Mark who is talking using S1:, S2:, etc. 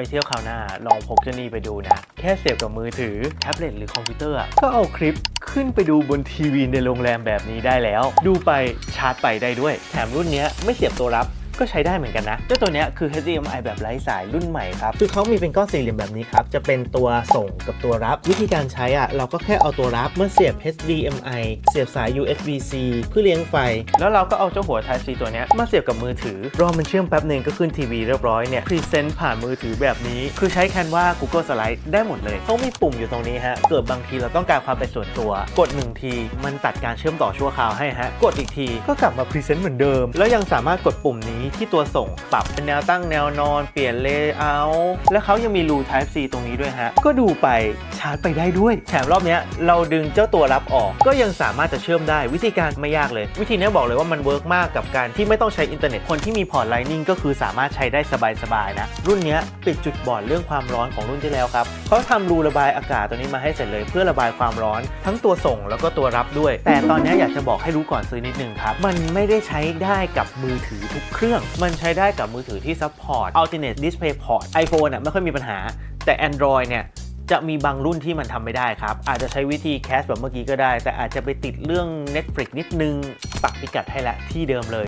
S1: ไปเที่ยวคราวหน้า ลองพกเจ้านี่ไปดูนะ แค่เสียบกับมือถือ แท็บเล็ตหรือคอมพิวเตอร์ ก็เอาคลิปขึ้นไปดูบนทีวีในโรงแรมแบบนี้ได้แล้ว ดูไปชาร์จไปได้ด้วย แถมรุ่นนี้ไม่เสียบตัวรับ ก็ใช้ได้เหมือนกันนะเจ้าตัวนี้คือ HDMI แบบไร้สายรุ่นใหม่ครับ คือเขามีเป็นก้อนสี่เหลี่ยมแบบนี้ครับ จะเป็นตัวส่งกับตัวรับ วิธีการใช้อะ เราก็แค่เอาตัวรับเมาเสียบ HDMI เสียบสาย USB-C เพื่อเลี้ยงไฟ แล้วเราก็เอาเจ้าหัว Type C ตัวนี้มาเสียบกับมือถือ รอมันเชื่อมแป๊บหนึ่งก็ขึ้นทีวีเรียบร้อยเนี่ยพรีเซนต์ผ่านมือถือแบบนี้ คือใช้แคนวา Google Slide ได้หมดเลยเขามีปุ่มอยู่ตรงนี้ฮะ เกิดบางทีเราต้องการความเป็นส่วนตัว กดหนึ่งทีมันตัดการเชื่อมต่อชั่วคราวให้ฮะ กดอีกทีก็กลับมาพรีเซนต์เหมือนเดิม แล้วยังสามารถกดปุ่มนี้ที่ตัวส่งปรับเป็นแนวตั้งแนวนอนเปลี่ยนเลเยอร์แล้วเขายังมีรู Type C ตรงนี้ด้วยฮะ ก็ดูไปชาร์จไปได้ด้วย แถมรอบนี้เราดึงเจ้าตัวรับออก ก็ยังสามารถจะเชื่อมได้วิธีการไม่ยากเลย วิธีนี้บอกเลยว่ามันเวิร์กมากกับการที่ไม่ต้องใช้อินเทอร์เน็ตคนที่มีพอร์ตไลนิ่งก็คือสามารถใช้ได้สบายๆนะ รุ่นนี้ปิดจุดบอดเรื่องความร้อนของรุ่นที่แล้วครับเขาทำรูระบายอากาศตัวนี้มาให้เสร็จเลย เพื่อระบายความร้อน ทั้งตัวส่งแล้วก็ตัวรับด้วย แต่ตอนนี้อยากจะบอกให้รู้ก่อนซื้อนิดนึงครับมันไม่ได้ใช้ได้กับมือถือทุกเครื่องมันใช้ได้กับมือถือที่ซัพพอร์ต alternate display port iPhone อ่ยไม่ค่อยมีปัญหา แต่ Android เนี่ยจะมีบางรุ่นที่มันทำไม่ได้ครับ อาจจะใช้วิธีแคสแบบเมื่อกี้ก็ได้ แต่อาจจะไปติดเรื่อง Netflix นิดนึงปักพิกัดให้ละที่เดิมเลย